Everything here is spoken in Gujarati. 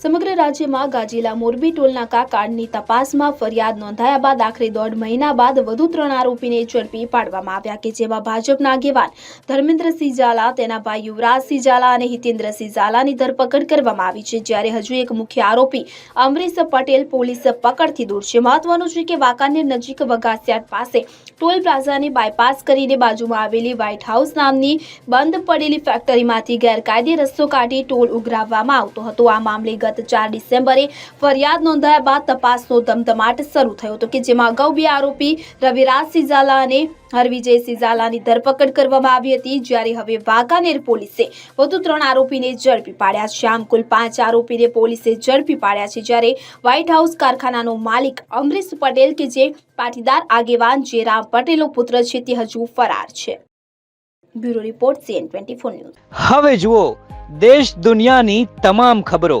સમગ્ર રાજ્યમાં ગાજીલા મોરબી ટોલનાકા કાંડની તપાસમાં ફરિયાદ નોંધાયા બાદ આખરે દોઢ મહિના બાદ વધુ ત્રણ આરોપીને ઝડપી પાડવામાં આવ્યા કે જેમાં ભાજપના આગેવાન ધર્મેન્દ્રસિંહ ઝાલા, તેના ભાઈ યુવરાજસિંહ ઝાલા અને હિતેન્દ્રસિંહ ઝાલાની ધરપકડ કરવામાં આવી છે, જ્યારે હજુ એક મુખ્ય આરોપી અમરીશ પટેલ પોલીસ પકડથી દૂર છે. મહત્વનું છે કે વાંકાનેર નજીક વઘાસિયાટ પાસે ટોલ પ્લાઝાને બાયપાસ કરીને બાજુમાં આવેલી વ્હાઇટ હાઉસ નામની બંધ પડેલી ફેક્ટરીમાંથી ગેરકાયદે રસ્તો કાઢી ટોલ ઉઘરાવવામાં આવતો હતો. આ મામલે ગત ચાર ડિસેમ્બરે ફરિયાદ નોંધાયા બાદ તપાસનો ધમધમાટ શરૂ થયો હતો કે જેમાં અગાઉ બે આરોપી રવિરાજ સિઝાલા અને હરવિજય સિઝાલાની ધરપકડ કરવામાં આવી હતી. જ્યારે હવે વાંકાનેર પોલીસે વધુ ત્રણ આરોપીને ઝડપી પાડ્યા છે. આમ કુલ પાંચ આરોપીને પોલીસે ઝડપી પાડ્યા છે. જ્યારે વ્હાઇટ હાઉસ કારખાનાનો માલિક અમરીશ પટેલ કે જે પાટીદાર આગેવાન જે રામ પટેલનો પુત્ર છે તે હજુ ફરાર છે. Bureau report CN twenty news. હવે જુઓ, દેશ દુનિયાની તમામ ખબરો.